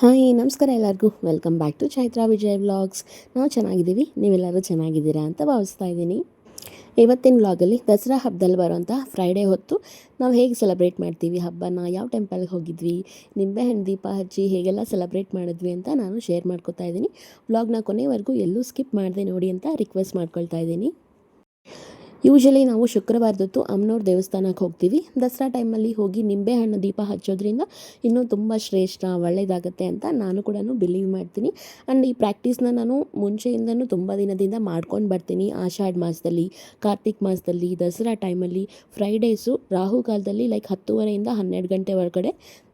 Hi, ನಮಸ್ಕಾರ ಎಲ್ಲರಿಗೂ. Welcome back to Chaitra Vijay vlogs ನಾವು ಚೆನ್ನಾಗಿದ್ದೀವಿ, ನೀವೆಲ್ಲರೂ ಚೆನ್ನಾಗಿದ್ದೀರಾ ಅಂತ ಭಾವಿಸ್ತಾ ಇದ್ದೀನಿ. ಇವತ್ತಿನ ವ್ಲಾಗಲ್ಲಿ ದಸರಾ ಹಬ್ಬದಲ್ಲಿ ಬರುವಂಥ ಫ್ರೈಡೇ ಹೊತ್ತು ನಾವು ಹೇಗೆ ಸೆಲೆಬ್ರೇಟ್ ಮಾಡ್ತೀವಿ ಹಬ್ಬನ, ಯಾವ ಟೆಂಪಲ್ಗೆ ಹೋಗಿದ್ವಿ, ನಿಂಬೆಹಣ್ಣು ದೀಪ ಹಚ್ಚಿ ಹೇಗೆಲ್ಲ ಸೆಲೆಬ್ರೇಟ್ ಮಾಡಿದ್ವಿ ಅಂತ ನಾನು ಶೇರ್ ಮಾಡ್ಕೊತಾ ಇದ್ದೀನಿ. ವ್ಲಾಗ್ನ ಕೊನೆವರೆಗೂ ಎಲ್ಲೂ ಸ್ಕಿಪ್ ಮಾಡಿದೆ ನೋಡಿ ಅಂತ ರಿಕ್ವೆಸ್ಟ್ ಮಾಡ್ಕೊಳ್ತಾ ಇದ್ದೀನಿ. ಯೂಶಲಿ ನಾವು ಶುಕ್ರವಾರದೊತ್ತು ಅಮ್ಮನವ್ರ ದೇವಸ್ಥಾನಕ್ಕೆ ಹೋಗ್ತೀವಿ. ದಸರಾ ಟೈಮಲ್ಲಿ ಹೋಗಿ ನಿಂಬೆಹಣ್ಣು ದೀಪ ಹಚ್ಚೋದ್ರಿಂದ ಇನ್ನೂ ತುಂಬ ಶ್ರೇಷ್ಠ ಒಳ್ಳೆಯದಾಗುತ್ತೆ ಅಂತ ನಾನು ಕೂಡ ಬಿಲೀವ್ ಮಾಡ್ತೀನಿ. ಆ್ಯಂಡ್ ಈ ಪ್ರಾಕ್ಟೀಸ್ನ ನಾನು ಮುಂಚೆಯಿಂದನೂ ತುಂಬ ದಿನದಿಂದ ಮಾಡ್ಕೊಂಡು ಬರ್ತೀನಿ. ಆಷಾಢ ಮಾಸದಲ್ಲಿ, ಕಾರ್ತಿಕ್ ಮಾಸದಲ್ಲಿ, ದಸರಾ ಟೈಮಲ್ಲಿ ಫ್ರೈಡೇಸು ರಾಹುಕಾಲದಲ್ಲಿ ಲೈಕ್ ಹತ್ತುವರೆಯಿಂದ ಹನ್ನೆರಡು ಗಂಟೆ ಒಳಗಡೆ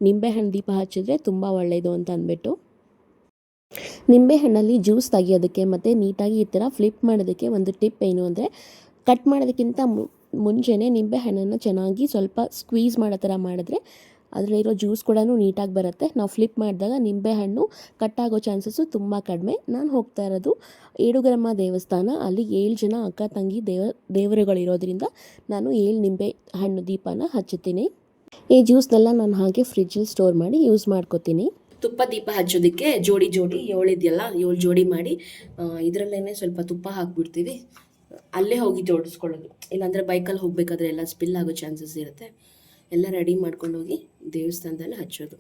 ನಿಂಬೆಹಣ್ಣು ದೀಪ ಹಚ್ಚಿದ್ರೆ ತುಂಬ ಒಳ್ಳೆಯದು ಅಂತ ಅಂದ್ಬಿಟ್ಟು. ನಿಂಬೆಹಣ್ಣಲ್ಲಿ ಜ್ಯೂಸ್ ತೆಗಿಯೋದಕ್ಕೆ ಮತ್ತು ನೀಟಾಗಿ ಈ ಥರ ಫ್ಲಿಪ್ ಮಾಡೋದಕ್ಕೆ ಒಂದು ಟಿಪ್ ಏನು ಅಂದರೆ ಕಟ್ ಮಾಡೋದಕ್ಕಿಂತ ಮುಂಚೆನೇ ನಿಂಬೆ ಹಣ್ಣನ್ನು ಚೆನ್ನಾಗಿ ಸ್ವಲ್ಪ ಸ್ಕ್ವೀಸ್ ಮಾಡೋ ಥರ ಮಾಡಿದ್ರೆ ಅದರಲ್ಲಿರೋ ಜ್ಯೂಸ್ ಕೂಡ ನೀಟಾಗಿ ಬರುತ್ತೆ. ನಾವು ಫ್ಲಿಪ್ ಮಾಡಿದಾಗ ನಿಂಬೆಹಣ್ಣು ಕಟ್ಟಾಗೋ ಚಾನ್ಸಸ್ಸು ತುಂಬ ಕಡಿಮೆ. ನಾನು ಹೋಗ್ತಾ ಇರೋದು ಏಡುಗರಮ್ಮ ದೇವಸ್ಥಾನ. ಅಲ್ಲಿ ಏಳು ಜನ ಅಕ್ಕ, ತಂಗಿ, ದೇವ, ದೇವರುಗಳಿರೋದ್ರಿಂದ ನಾನು ಏಳು ನಿಂಬೆ ಹಣ್ಣು ದೀಪನ ಹಚ್ಚುತ್ತೀನಿ. ಈ ಜ್ಯೂಸ್ನೆಲ್ಲ ನಾನು ಹಾಗೆ ಫ್ರಿಜ್ಜಲ್ಲಿ ಸ್ಟೋರ್ ಮಾಡಿ ಯೂಸ್ ಮಾಡ್ಕೋತೀನಿ. ತುಪ್ಪ ದೀಪ ಹಚ್ಚೋದಕ್ಕೆ ಜೋಡಿ ಜೋಡಿ ಏಳಿದೆಯಲ್ಲ ಏಳು ಜೋಡಿ ಮಾಡಿ ಇದರಲ್ಲೇ ಸ್ವಲ್ಪ ತುಪ್ಪ ಹಾಕ್ಬಿಡ್ತೀವಿ. ಅಲ್ಲೇ ಹೋಗಿ ಜೋಡಿಸ್ಕೊಳ್ಳೋದು. ಇಲ್ಲಾಂದರೆ ಬೈಕಲ್ಲಿ ಹೋಗಬೇಕಾದ್ರೆ ಎಲ್ಲ ಸ್ಪಿಲ್ ಆಗೋ ಚಾನ್ಸಸ್ ಇರುತ್ತೆ. ಎಲ್ಲ ರೆಡಿ ಮಾಡ್ಕೊಂಡು ಹೋಗಿ ದೇವಸ್ಥಾನದಲ್ಲಿ ಹಚ್ಚೋದು.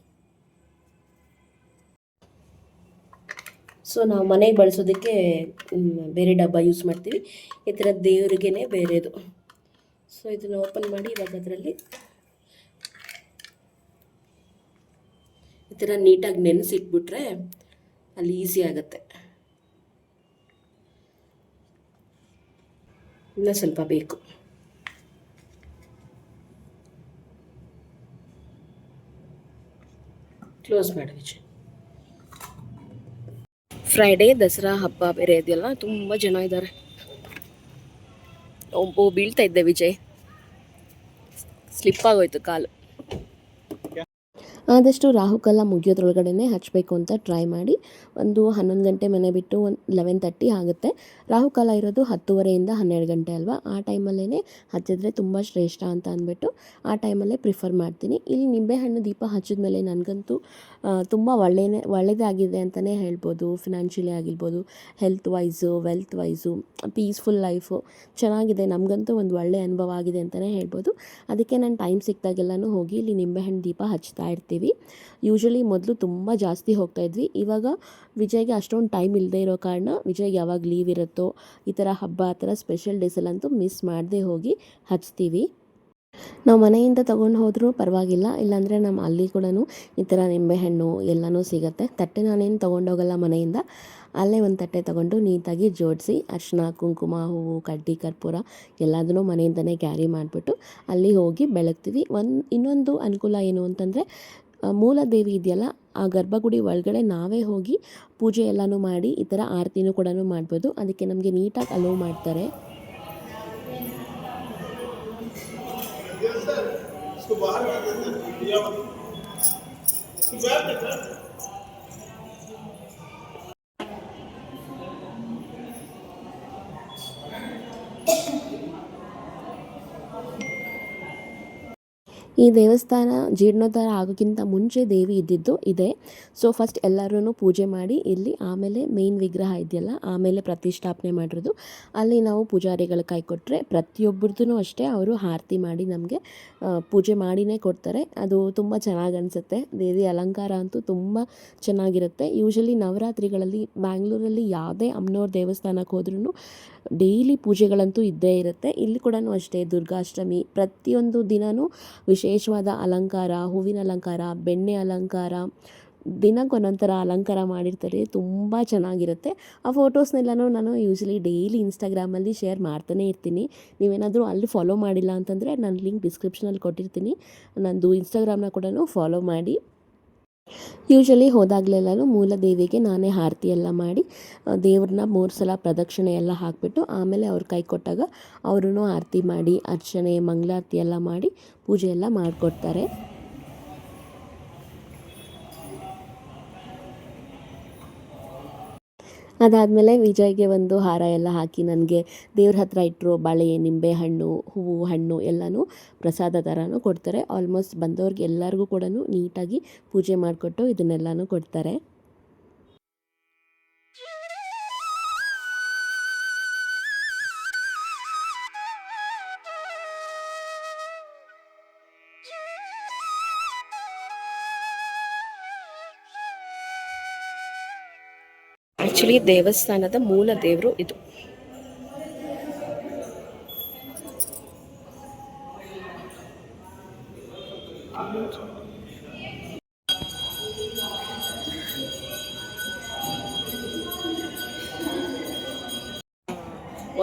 ಸೊ ನಾವು ಮನೆಗೆ ಬಳಸೋದಕ್ಕೆ ಬೇರೆ ಡಬ್ಬ ಯೂಸ್ ಮಾಡ್ತೀವಿ. ಈ ಥರ ದೇವರಿಗೇ ಬೇರೆದು. ಸೊ ಇದನ್ನು ಓಪನ್ ಮಾಡಿ ಇವಾಗ ಅದರಲ್ಲಿ ಈ ಥರ ನೀಟಾಗಿ ನೆನೆಸಿಟ್ಬಿಟ್ರೆ ಅಲ್ಲಿ ಈಸಿ ಆಗುತ್ತೆ. ಇನ್ನೂ ಸ್ವಲ್ಪ ಬೇಕು. ಕ್ಲೋಸ್ ಮಾಡಿ ವಿಜಯ್. ಫ್ರೈಡೇ ದಸರಾ ಹಬ್ಬ ಬೇರೆ ಇದೆಯಲ್ಲ ತುಂಬ ಜನ ಇದ್ದಾರೆ. ಒಬ್ಬ ಬೀಳ್ತಾ ಇದ್ದೆ ವಿಜಯ್. ಸ್ಲಿಪ್ ಆಗೋಯ್ತು ಕಾಲು. ಆದಷ್ಟು ರಾಹುಕಾಲ ಮುಗಿಯೋದ್ರೊಳಗಡೆ ಹಚ್ಚಬೇಕು ಅಂತ ಟ್ರೈ ಮಾಡಿ. ಒಂದು ಹನ್ನೊಂದು ಗಂಟೆ ಮನೆ ಬಿಟ್ಟು ಒಂದು ಲೆವೆನ್ ತರ್ಟಿ ಆಗುತ್ತೆ. ರಾಹುಕಾಲ ಇರೋದು ಹತ್ತುವರೆಯಿಂದ ಹನ್ನೆರಡು ಗಂಟೆ ಅಲ್ವಾ? ಆ ಟೈಮಲ್ಲೇ ಹಚ್ಚಿದ್ರೆ ತುಂಬ ಶ್ರೇಷ್ಠ ಅಂತ ಅಂದ್ಬಿಟ್ಟು ಆ ಟೈಮಲ್ಲೇ ಪ್ರಿಫರ್ ಮಾಡ್ತೀನಿ. ಇಲ್ಲಿ ನಿಂಬೆಹಣ್ಣು ದೀಪ ಹಚ್ಚಿದ ಮೇಲೆ ನನಗಂತೂ ತುಂಬ ಒಳ್ಳೆಯೇ ಒಳ್ಳೆಯದಾಗಿದೆ ಅಂತಲೇ ಹೇಳ್ಬೋದು. ಫಿನಾನ್ಷಿಯಲಿ ಆಗಿರ್ಬೋದು health wise wealth wise peaceful life ಚೆನ್ನಾಗಿದೆ. ನಮಗಂತೂ ಒಂದು ಒಳ್ಳೆಯ ಅನುಭವ ಆಗಿದೆ ಅಂತಲೇ ಹೇಳ್ಬೋದು. ಅದಕ್ಕೆ ನಾನು ಟೈಮ್ ಸಿಕ್ಕಿದಾಗೆಲ್ಲನೂ ಹೋಗಿ ಇಲ್ಲಿ ನಿಂಬೆಹಣ್ಣು ದೀಪ ಹಚ್ತಾ ಇರ್ತೀವಿ. ಯೂಶ್ವಲಿ ಮೊದಲು ತುಂಬ ಜಾಸ್ತಿ ಹೋಗ್ತಾಯಿದ್ವಿ ಇವಾಗ ವಿಜಯ್ಗೆ ಅಷ್ಟೊಂದು ಟೈಮ್ ಇಲ್ಲದೆ ಇರೋ ಕಾರಣ ವಿಜಯ್ ಯಾವಾಗ ಲೀವ್ ಇರುತ್ತೋ ಈ ಥರ ಹಬ್ಬ, ಆ ಥರ ಸ್ಪೆಷಲ್ ಡೇಸಲ್ಲಂತೂ ಮಿಸ್ ಮಾಡದೆ ಹೋಗಿ ಹಚ್ತೀವಿ. ನಾವು ಮನೆಯಿಂದ ತೊಗೊಂಡು ಹೋದರೂ ಪರವಾಗಿಲ್ಲ, ಇಲ್ಲಾಂದರೆ ನಮ್ಮ ಅಲ್ಲಿ ಕೂಡ ಈ ಥರ ನಿಂಬೆಹಣ್ಣು ಎಲ್ಲನೂ ಸಿಗುತ್ತೆ. ತಟ್ಟೆ ನಾನೇನು ತೊಗೊಂಡೋಗಲ್ಲ ಮನೆಯಿಂದ. ಅಲ್ಲೇ ಒಂದು ತಟ್ಟೆ ತೊಗೊಂಡು ನೀಟಾಗಿ ಜೋಡಿಸಿ ಅರ್ಶಿನ ಕುಂಕುಮ, ಹೂವು, ಕಡ್ಡಿ, ಕರ್ಪೂರ ಎಲ್ಲದನ್ನೂ ಮನೆಯಿಂದನೇ ಕ್ಯಾರಿ ಮಾಡಿಬಿಟ್ಟು ಅಲ್ಲಿ ಹೋಗಿ ಬೆಳಗ್ತೀವಿ. ಒಂದು ಇನ್ನೊಂದು ಅನುಕೂಲ ಏನು ಅಂತಂದರೆ ಮೂಲ ದೇವಿ ಇದೆಯಲ್ಲ ಆ ಗರ್ಭಗುಡಿ ಒಳಗಡೆ ನಾವೇ ಹೋಗಿ ಪೂಜೆ ಎಲ್ಲನೂ ಮಾಡಿ ಈ ಥರ ಆರತಿನೂ ಕೂಡ ಮಾಡ್ಬೋದು. ಅದಕ್ಕೆ ನಮಗೆ ನೀಟಾಗಿ ಅಲೋ ಮಾಡ್ತಾರೆ. ಈ ದೇವಸ್ಥಾನ ಜೀರ್ಣೋದ್ಧಾರ ಆಗೋಕ್ಕಿಂತ ಮುಂಚೆ ದೇವಿ ಇದ್ದಿದ್ದು ಇದೆ. ಸೊ ಫಸ್ಟ್ ಎಲ್ಲರೂ ಪೂಜೆ ಮಾಡಿ, ಇಲ್ಲಿ ಆಮೇಲೆ ಮೇನ್ ವಿಗ್ರಹ ಇದೆಯಲ್ಲ, ಆಮೇಲೆ ಪ್ರತಿಷ್ಠಾಪನೆ ಮಾಡಿರೋದು. ಅಲ್ಲಿ ನಾವು ಪೂಜಾರಿಗಳ ಕೈ ಕೊಟ್ಟರೆ ಪ್ರತಿಯೊಬ್ಬರದ್ದು ಅಷ್ಟೇ ಅವರು ಆರತಿ ಮಾಡಿ ನಮಗೆ ಪೂಜೆ ಮಾಡಿನೇ ಕೊಡ್ತಾರೆ. ಅದು ತುಂಬ ಚೆನ್ನಾಗಿ ಅನಿಸುತ್ತೆ. ದೇವಿ ಅಲಂಕಾರ ಅಂತೂ ತುಂಬ ಚೆನ್ನಾಗಿರುತ್ತೆ. ಯೂಶಲಿ ನವರಾತ್ರಿಗಳಲ್ಲಿ ಬ್ಯಾಂಗ್ಳೂರಲ್ಲಿ ಯಾವುದೇ ಅಮ್ಮನವ್ರ ದೇವಸ್ಥಾನಕ್ಕೆ ಹೋದ್ರೂ ಡೈಲಿ ಪೂಜೆಗಳಂತೂ ಇದ್ದೇ ಇರುತ್ತೆ. ಇಲ್ಲಿ ಕೂಡ ಅಷ್ಟೇ ದುರ್ಗಾಷ್ಟಮಿ. ಪ್ರತಿಯೊಂದು ದಿನವೂ ವಿಶೇಷವಾದ ಅಲಂಕಾರ, ಹೂವಿನ ಅಲಂಕಾರ, ಬೆಣ್ಣೆ ಅಲಂಕಾರ, ದಿನಕ್ಕೆ ಒಂದೊಂದು ಥರ ಅಲಂಕಾರ ಮಾಡಿರ್ತಾರೆ. ತುಂಬ ಚೆನ್ನಾಗಿರುತ್ತೆ. ಆ ಫೋಟೋಸ್ನೆಲ್ಲನೂ ನಾನು ಯೂಶ್ವಲಿ ಡೈಲಿ ಇನ್ಸ್ಟಾಗ್ರಾಮಲ್ಲಿ ಶೇರ್ ಮಾಡ್ತಾನೆ ಇರ್ತೀನಿ. ನೀವೇನಾದರೂ ಅಲ್ಲಿ ಫಾಲೋ ಮಾಡಿಲ್ಲ ಅಂತಂದರೆ ನಾನು ಲಿಂಕ್ ಡಿಸ್ಕ್ರಿಪ್ಷನಲ್ಲಿ ಕೊಟ್ಟಿರ್ತೀನಿ. ನಂದು ಇನ್ಸ್ಟಾಗ್ರಾಮ್ನ ಕೂಡ ಫಾಲೋ ಮಾಡಿ. ಯೂಶಲಿ ಹೋದಾಗಲೆಲ್ಲನೂ ಮೂಲ ದೇವಿಗೆ ನಾನೇ ಆರತಿ ಎಲ್ಲ ಮಾಡಿ ದೇವ್ರನ್ನ ಮೂರು ಸಲ ಪ್ರದಕ್ಷಿಣೆ ಎಲ್ಲ ಹಾಕಿಬಿಟ್ಟು ಆಮೇಲೆ ಅವ್ರು ಕೈ ಕೊಟ್ಟಾಗ ಅವರೂ ಆರತಿ ಮಾಡಿ, ಅರ್ಚನೆ, ಮಂಗಳಾರತಿ ಎಲ್ಲ ಮಾಡಿ ಪೂಜೆ ಎಲ್ಲ ಮಾಡಿಕೊಡ್ತಾರೆ. ಅದಾದಮೇಲೆ ವಿಜಯ್ಗೆ ಒಂದು ಹಾರ ಎಲ್ಲ ಹಾಕಿ ನನಗೆ ದೇವ್ರ ಹತ್ರ ಇಟ್ಟರು ಬಾಳೆ, ನಿಂಬೆ ಹಣ್ಣು, ಹೂವು ಹಣ್ಣು ಎಲ್ಲನೂ ಪ್ರಸಾದ ಥರನೂ ಕೊಡ್ತಾರೆ. ಆಲ್ಮೋಸ್ಟ್ ಬಂದವ್ರಿಗೆ ಎಲ್ಲರಿಗೂ ಕೂಡ ನೀಟಾಗಿ ಪೂಜೆ ಮಾಡಿಕೊಟ್ಟು ಇದನ್ನೆಲ್ಲನೂ ಕೊಡ್ತಾರೆ. ಆ್ಯಕ್ಚುಲಿ ದೇವಸ್ಥಾನದ ಮೂಲ ದೇವರು ಇದು.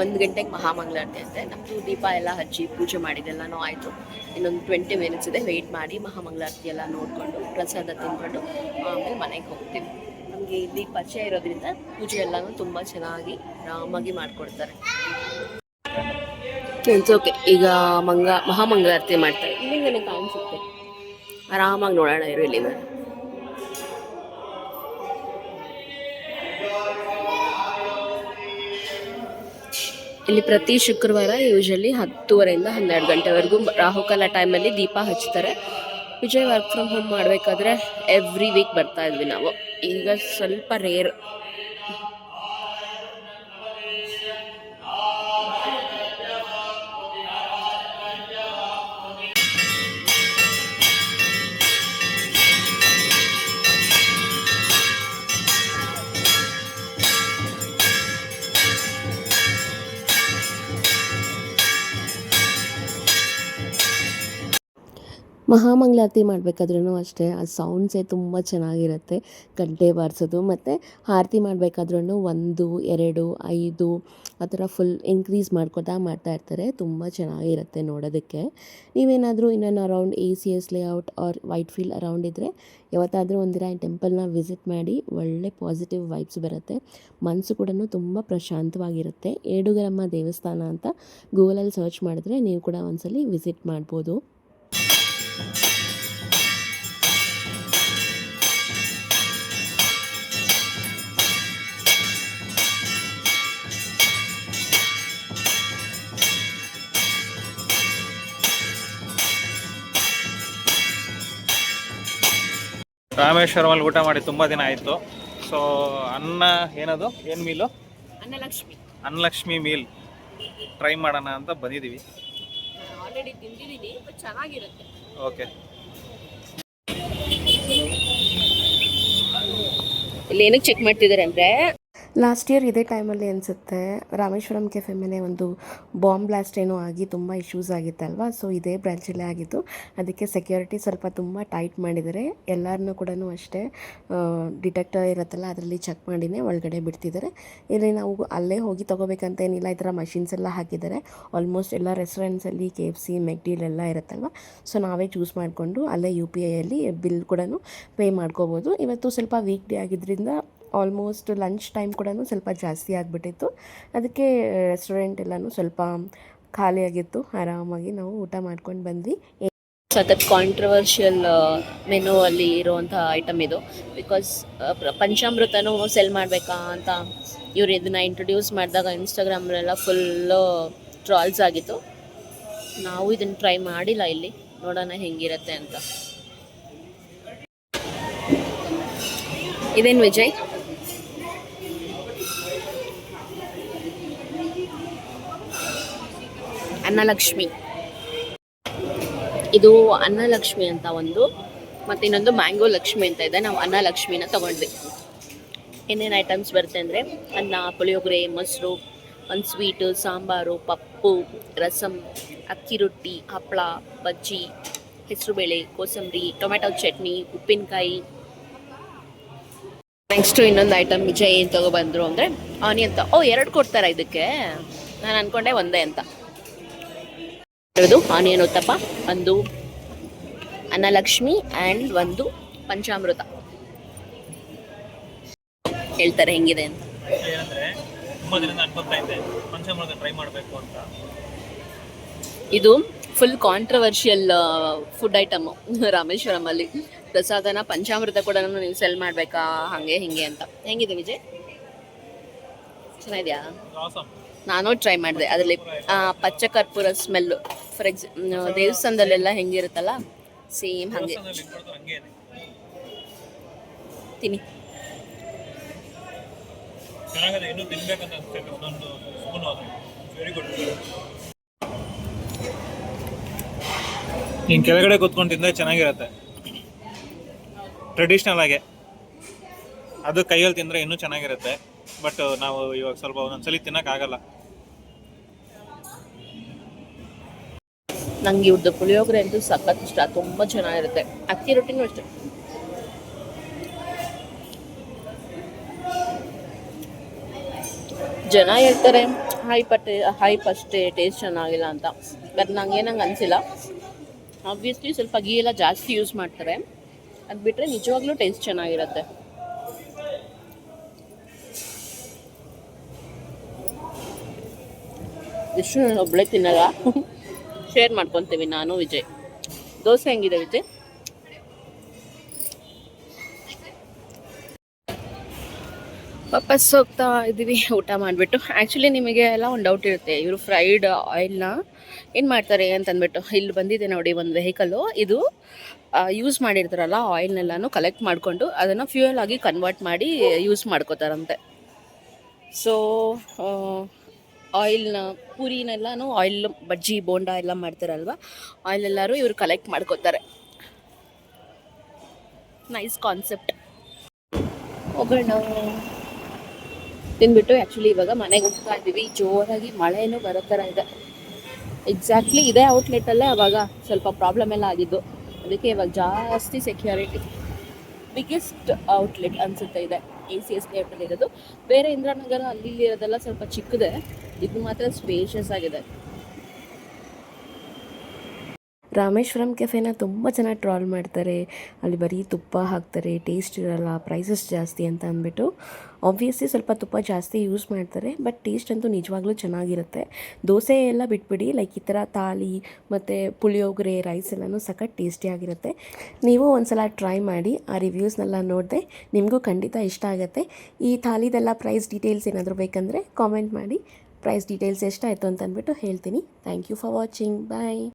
ಒಂದು ಗಂಟೆಗೆ ಮಹಾಮಂಗಳಾರತಿ ಅಂತೆ. ನಮ್ಮದು ದೀಪ ಎಲ್ಲ ಹಚ್ಚಿ ಪೂಜೆ ಮಾಡಿದೆಲ್ಲನೂ ಆಯಿತು. ಇನ್ನೊಂದು ಟ್ವೆಂಟಿ ಮಿನಿಟ್ಸ್ ಇದೆ. ವೆಯ್ಟ್ ಮಾಡಿ ಮಹಾಮಂಗಳಾರತಿ ಎಲ್ಲ ನೋಡಿಕೊಂಡು, ಪ್ರಸಾದ ತಿಂದ್ಕೊಂಡು, ಆಮೇಲೆ ಮನೆಗೆ ಹೋಗ್ತೀವಿ. ನಮಗೆ ಇಲ್ಲಿ ಪರಿಚಯ ಇರೋದ್ರಿಂದ ಪೂಜೆ ಎಲ್ಲನೂ ತುಂಬ ಚೆನ್ನಾಗಿ ಆರಾಮಾಗಿ ಮಾಡಿಕೊಡ್ತಾರೆ. ಓಕೆ ಈಗ ಮಂಗ, ಮಹಾಮಂಗಳಾರತಿ ಮಾಡ್ತಾರೆ. ಇಲ್ಲಿಂದನೇ ಕಾಣಿಸುತ್ತೆ. ಆರಾಮಾಗಿ ನೋಡೋಣ ಇರು ಇಲ್ಲಿ ಇಲ್ಲಿ ಪ್ರತಿ ಶುಕ್ರವಾರ ಯೂಶಲಿ ಹತ್ತುವರೆಯಿಂದ ಹನ್ನೆರಡು ಗಂಟೆವರೆಗೂ ರಾಹುಕಾಲ ಟೈಮಲ್ಲಿ ದೀಪ ಹಚ್ತಾರೆ ವಿಜಯ್ ವರ್ಕ್ ಫ್ರಮ್ ಹೋಮ್ ಮಾಡಬೇಕಾದ್ರೆ ಎವ್ರಿ ವೀಕ್ ಬರ್ತಾ ಇದ್ವಿ ನಾವು. ಈಗ ಸ್ವಲ್ಪ ರೇರ್ ಮಹಾಮಂಗಳಾರತಿ ಮಾಡಬೇಕಾದ್ರೂ ಅಷ್ಟೇ, ಆ ಸೌಂಡ್ಸೇ ತುಂಬ ಚೆನ್ನಾಗಿರುತ್ತೆ, ಗಂಟೆ ಬಾರಿಸೋದು. ಮತ್ತು ಆರತಿ ಮಾಡಬೇಕಾದ್ರೂ ಒಂದು, ಎರಡು, ಐದು, ಆ ಥರ ಫುಲ್ ಇನ್ಕ್ರೀಸ್ ಮಾಡ್ಕೊತಾ ಮಾಡ್ತಾ ಇರ್ತಾರೆ. ತುಂಬ ಚೆನ್ನಾಗಿರುತ್ತೆ ನೋಡೋದಕ್ಕೆ. ನೀವೇನಾದರೂ ಇನ್ನೊಂದು around A C S layout or Whitefield around ಇದ್ದರೆ ಯಾವತ್ತಾದರೂ ಒಂದಿರ ಈ ಟೆಂಪಲ್ನ ವಿಸಿಟ್ ಮಾಡಿ, ಒಳ್ಳೆ ಪಾಸಿಟಿವ್ ವೈಬ್ಸ್ ಬರುತ್ತೆ. ಮನಸ್ಸು ಕೂಡ ತುಂಬ ಪ್ರಶಾಂತವಾಗಿರುತ್ತೆ. ಏಡುಗರಮ್ಮ ದೇವಸ್ಥಾನ ಅಂತ ಗೂಗಲಲ್ಲಿ ಸರ್ಚ್ ಮಾಡಿದ್ರೆ ನೀವು ಕೂಡ ಒಂದ್ಸಲಿ ವಿಸಿಟ್ ಮಾಡ್ಬೋದು. ರಾಮೇಶ್ವರಮಲ್ಲಿ ಊಟ ಮಾಡಿ ತುಂಬ ದಿನ ಆಯ್ತು. ಸೊ ಅನ್ನ ಏನದು? ಏನು meal? Annalakshmi. Annalakshmi meal. Try ಮಾಡೋಣ ಅಂತ ಬಂದಿದ್ದೀವಿ ಆಲ್ರೆಡಿ ತಿಂದಿದ್ದೀನಿ ಚೆನ್ನಾಗಿರುತ್ತೆ. ಓಕೆ ಇಲ್ಲಿ ಏನಕ್ಕೆ ಚೆಕ್ ಮಾಡ್ತಿದ್ದಾರೆ ಅಂದರೆ ಲಾಸ್ಟ್ ಇಯರ್ ಇದೇ ಟೈಮಲ್ಲಿ ಅನಿಸುತ್ತೆ, ರಾಮೇಶ್ವರಂ ಕೆಫೆ ಮೇಲೆ ಒಂದು ಬಾಂಬ್ ಬ್ಲಾಸ್ಟ್ ಏನೋ ಆಗಿ ತುಂಬ ಇಶ್ಯೂಸ್ ಆಗಿತ್ತಲ್ವಾ? ಸೊ ಇದೇ ಬ್ರ್ಯಾಂಚಲ್ಲೇ ಆಗಿತ್ತು ಅದಕ್ಕೆ ಸೆಕ್ಯೂರಿಟಿ ಸ್ವಲ್ಪ ತುಂಬ ಟೈಟ್ ಮಾಡಿದ್ದಾರೆ. ಎಲ್ಲರನ್ನೂ ಕೂಡ ಅಷ್ಟೇ ಡಿಟೆಕ್ಟರ್ ಇರುತ್ತಲ್ಲ, ಅದರಲ್ಲಿ ಚೆಕ್ ಮಾಡಿನೇ ಒಳಗಡೆ ಬಿಡ್ತಿದ್ದಾರೆ. ಇಲ್ಲಿ ನಾವು ಅಲ್ಲೇ ಹೋಗಿ ತೊಗೋಬೇಕಂತೇನಿಲ್ಲ ಈ ಥರ ಮಷಿನ್ಸ್ ಎಲ್ಲ ಹಾಕಿದ್ದಾರೆ. ಆಲ್ಮೋಸ್ಟ್ ಎಲ್ಲ ರೆಸ್ಟೋರೆಂಟ್ಸಲ್ಲಿ ಕೆ ಎಫ್ ಸಿ ಮೆಕ್ಡೀಲ್ ಎಲ್ಲ ಇರುತ್ತಲ್ವ? ಸೊ ನಾವೇ ಚೂಸ್ ಮಾಡಿಕೊಂಡು ಅಲ್ಲೇ ಯು ಪಿ ಐಯಲ್ಲಿ ಬಿಲ್ ಕೂಡ ಪೇ ಮಾಡ್ಕೋಬೋದು. ಇವತ್ತು ಸ್ವಲ್ಪ ವೀಕ್ ಡೇ ಆಗಿದ್ದರಿಂದ ಆಲ್ಮೋಸ್ಟ್ ಲಂಚ್ ಟೈಮ್ ಕೂಡ ಸ್ವಲ್ಪ ಜಾಸ್ತಿ ಆಗಿಬಿಟ್ಟಿತ್ತು. ಅದಕ್ಕೆ ರೆಸ್ಟೋರೆಂಟ್ ಎಲ್ಲನೂ ಸ್ವಲ್ಪ ಖಾಲಿಯಾಗಿತ್ತು. ಆರಾಮಾಗಿ ನಾವು ಊಟ ಮಾಡ್ಕೊಂಡು ಬಂದ್ವಿ. ಸಖತ್ ಕಾಂಟ್ರವರ್ಷಿಯಲ್ ಮೆನು ಅಲ್ಲಿ ಇರುವಂಥ ಐಟಮ್ ಇದು. ಬಿಕಾಸ್ ಪಂಚಾಮೃತನೂ ಸೆಲ್ ಮಾಡಬೇಕಾ ಅಂತ ಇವ್ರು ಇದನ್ನ ಇಂಟ್ರೊಡ್ಯೂಸ್ ಮಾಡಿದಾಗ ಇನ್ಸ್ಟಾಗ್ರಾಮ್ನೆಲ್ಲ ಫುಲ್ಲು ಟ್ರಾಲ್ಸ್ ಆಗಿತ್ತು. ನಾವು ಇದನ್ನು ಟ್ರೈ ಮಾಡಿಲ್ಲ ಇಲ್ಲಿ. ನೋಡೋಣ ಹೆಂಗಿರುತ್ತೆ ಅಂತ. ಇದೇನು ವಿಜಯ್? ಅನ್ನಲಕ್ಷ್ಮಿ. ಇದು ಅನ್ನಲಕ್ಷ್ಮಿ ಅಂತ ಒಂದು, ಮತ್ತು ಇನ್ನೊಂದು ಮ್ಯಾಂಗೋ ಲಕ್ಷ್ಮಿ ಅಂತ ಇದೆ. ನಾವು ಅನ್ನಲಕ್ಷ್ಮಿನ ತಗೊಂಡ್ವಿ. ಏನೇನು ಐಟಮ್ಸ್ ಬರುತ್ತೆ ಅಂದರೆ, ಅನ್ನ, ಪುಳಿಯೋಗರೆ, ಮೊಸರು, ಒಂದು ಸ್ವೀಟು ಸಾಂಬಾರು, ಪಪ್ಪು ರಸಮ್ ಅಕ್ಕಿ ರೊಟ್ಟಿ ಹಪ್ಪಳ ಬಜ್ಜಿ, ಹೆಸರುಬೇಳೆ, ಕೋಸಂಬರಿ, ಟೊಮೆಟೊ ಚಟ್ನಿ, ಉಪ್ಪಿನಕಾಯಿ. ನೆಕ್ಸ್ಟು ಇನ್ನೊಂದು ಐಟಮ್ ವಿಜಯ್ ಏನು ತಗೊಬಂದರು ಅಂದರೆ ಆನಿಯನ್ ಓ, ಎರಡು ಕೊಡ್ತಾರೆ ಇದಕ್ಕೆ? ನಾನು ಅನ್ಕೊಂಡೆ ಒಂದೇ ಅಂತ. ಇದು ಆನಿಯನ್ ಉತ್ತಪ್ಪ ಒಂದು ಅನ್ನಲಕ್ಷ್ಮಿ ಆ್ಯಂಡ್ ಒಂದು ಪಂಚಾಮೃತ. ಹೇಳ್ತಾರೆ ಹೆಂಗಿದೆ ಅಂತ. ಇದು full controversial food item Rameswaram ಅಲ್ಲಿ ಪ್ರಸಾದನ ಪಂಚಾಮೃತ ಕೂಡ ನೀವು ಸೆಲ್ ಮಾಡ್ಬೇಕಾ, ಹಂಗೆ ಹಿಂಗೆ ಅಂತ. ಹೆಂಗಿದೆ ವಿಜಯ್? ಚೆನ್ನಾಗಿದೆಯಾ? ನಾನು ಟ್ರೈ ಮಾಡಿದೆ. ಅದರಲ್ಲಿ ಪಚ್ಚ ಕರ್ಪೂರ ಸ್ಮೆಲ್ಲು ಫಾರ್ ಎಕ್ಸ್ ದೇವಸ್ಥಾನದಲ್ಲೆಲ್ಲ ಹೆಂಗಿರುತ್ತಲ್ಲ ಸೇಮ್ ಹಾಗೆ. ತಿನ್ನಿ. ನೀನು ಕೆಳಗಡೆ ಕೂತ್ಕೊಂಡು ತಿಂದರೆ ಚೆನ್ನಾಗಿರುತ್ತೆ. ಟ್ರೆಡಿಷ್ನಲ್ ಆಗಿ. ಅದು ಕೈಯಲ್ಲಿ ತಿಂದರೆ ಇನ್ನೂ ಚೆನ್ನಾಗಿರುತ್ತೆ. ಬಟ್ ನಾವು ಇವಾಗ ಸ್ವಲ್ಪ ಒಂದೊಂದ್ಸಲಿ ತಿನ್ನೋಕ್ಕಾಗಲ್ಲ ನಂಗೆ ಇವ್ರದ್ದು ಪುಳಿಯೋಗರೆ ಅಂತೂ ಸಖತ್ ಇಷ್ಟ, ತುಂಬ ಚೆನ್ನಾಗಿರುತ್ತೆ. ಅಕ್ಕಿ ರೊಟ್ಟಿನೂ ಅಷ್ಟೆ. ಜನ ಹೇಳ್ತಾರೆ ಹೈಪ್ ಪಟ್ಟೆ ಹೈಪ್ ಅಷ್ಟೇ ಟೇಸ್ಟ್ ಚೆನ್ನಾಗಿಲ್ಲ ಅಂತ. ಬಟ್ ನಂಗೆ ಏನಂಗೆ ಅನಿಸಿಲ್ಲ. ಆಬ್ವಿಯಸ್ಲಿ ಸ್ವಲ್ಪ ಗೀ ಎಲ್ಲ ಜಾಸ್ತಿ ಯೂಸ್ ಮಾಡ್ತಾರೆ. ಅದು ಬಿಟ್ಟರೆ ನಿಜವಾಗ್ಲೂ ಟೇಸ್ಟ್ ಚೆನ್ನಾಗಿರುತ್ತೆ. ಇಷ್ಟು ನಾನು ಒಬ್ಬಳೆ ತಿನ್ನಲ್ಲ. ಶೇರ್ ಮಾಡ್ಕೊತೀವಿ ನಾನು, ವಿಜಯ್. ದೋಸೆ ಹೆಂಗಿದೆ ವಿಜಯ್? ವಾಪಸ್ ಹೋಗ್ತಾ ಇದ್ದೀವಿ ಊಟ ಮಾಡಿಬಿಟ್ಟು. ಆ್ಯಕ್ಚುಲಿ ನಿಮಗೆ ಎಲ್ಲ ಒಂದು ಡೌಟ್ ಇರುತ್ತೆ, ಇವರು ಫ್ರೈಡ್ ಆಯಿಲ್ನ ಏನು ಮಾಡ್ತಾರೆ ಅಂತಂದ್ಬಿಟ್ಟು ಇಲ್ಲಿ ಬಂದಿದೆ ನೋಡಿ ಒಂದು ವೆಹಿಕಲ್ಲು ಇದು ಯೂಸ್ ಮಾಡಿರ್ತಾರಲ್ಲ ಆಯಿಲ್ನೆಲ್ಲನೂ ಕಲೆಕ್ಟ್ ಮಾಡಿಕೊಂಡು, ಅದನ್ನು ಫ್ಯೂಯಲ್ ಆಗಿ ಕನ್ವರ್ಟ್ ಮಾಡಿ ಯೂಸ್ ಮಾಡ್ಕೋತಾರಂತೆ. ಸೊ ಆಯಿಲ್ನ, ಪೂರಿನೆಲ್ಲನೂ ಆಯಿಲ್, ಬಜ್ಜಿ, ಬೋಂಡ ಎಲ್ಲ ಮಾಡ್ತಾರಲ್ವ? ಆಯಿಲ್ ಎಲ್ಲರೂ ಇವರು ಕಲೆಕ್ಟ್ ಮಾಡ್ಕೋತಾರೆ. ನೈಸ್ ಕಾನ್ಸೆಪ್ಟ್ ಹೋಗೋಣ. ತಿನ್ಬಿಟ್ಟು ಆ್ಯಕ್ಚುಲಿ ಇವಾಗ ಮನೆಗೆ ಹೋಗ್ತಾ ಇದ್ದೀವಿ. ಜೋರಾಗಿ ಮಳೆನೂ ಬರೋ ಥರ ಇದೆ. ಎಕ್ಸಾಕ್ಟ್ಲಿ ಇದೇ ಔಟ್ಲೆಟಲ್ಲೇ ಅವಾಗ ಸ್ವಲ್ಪ ಪ್ರಾಬ್ಲಮ್ ಎಲ್ಲ ಆಗಿದ್ದು. ಅದಕ್ಕೆ ಇವಾಗ ಜಾಸ್ತಿ ಸೆಕ್ಯೂರಿಟಿ ಬಿಗ್ಗೆಸ್ಟ್ ಔಟ್ಲೆಟ್ ಅನ್ಸುತ್ತೆ ಇದೆ ಎ ಸಿ ಎಸ್ ಲೇಔಟಲ್ಲಿ ಇರೋದು ಬೇರೆ ಇಂದ್ರಾನಗರ ಅಲ್ಲಿ ಇರೋದೆಲ್ಲ ಸ್ವಲ್ಪ ಚಿಕ್ಕದೆ, ಇದು ಮಾತ್ರ ಸ್ಪೇಷಿಯಸ್ ಆಗಿದೆ. ರಾಮೇಶ್ವರಂ ಕೆಫೆನ ತುಂಬ ಚೆನ್ನಾಗಿ ಟ್ರಾಲ್ ಮಾಡ್ತಾರೆ. ಅಲ್ಲಿ ಬರೀ ತುಪ್ಪ ಹಾಕ್ತಾರೆ, ಟೇಸ್ಟ್ ಇರಲ್ಲ ಪ್ರೈಸಸ್ ಜಾಸ್ತಿ ಅಂತ ಅಂದ್ಬಿಟ್ಟು. ಆಬ್ವಿಯಸ್ಲಿ ಸ್ವಲ್ಪ ತುಪ್ಪ ಜಾಸ್ತಿ ಯೂಸ್ ಮಾಡ್ತಾರೆ ಬಟ್ ಟೇಸ್ಟ್ ಅಂತೂ ನಿಜವಾಗ್ಲೂ ಚೆನ್ನಾಗಿರುತ್ತೆ. ದೋಸೆ ಎಲ್ಲ ಬಿಟ್ಬಿಡಿ ಲೈಕ್ ಈ ಥರ ತಾಲಿ ಮತ್ತು ಪುಳಿಯೋಗರೆ ರೈಸ್ ಎಲ್ಲನೂ ಸಖತ್ ಟೇಸ್ಟಿಯಾಗಿರುತ್ತೆ ನೀವು ಒಂದ್ಸಲ ಟ್ರೈ ಮಾಡಿ, ಆ ರಿವ್ಯೂಸ್ನೆಲ್ಲ ನೋಡಿದೆ ನಿಮಗೂ ಖಂಡಿತ ಇಷ್ಟ ಆಗುತ್ತೆ. ಈ ಥಾಲಿದೆಲ್ಲ ಪ್ರೈಸ್ ಡೀಟೇಲ್ಸ್ ಏನಾದರೂ ಬೇಕಂದರೆ ಕಾಮೆಂಟ್ ಮಾಡಿ. ಪ್ರೈಸ್ ಡೀಟೇಲ್ಸ್ ಎಷ್ಟಾಯಿತು ಅಂತ ಅಂದ್ಬಿಟ್ಟು ಹೇಳ್ತೀನಿ. Thank you for watching bye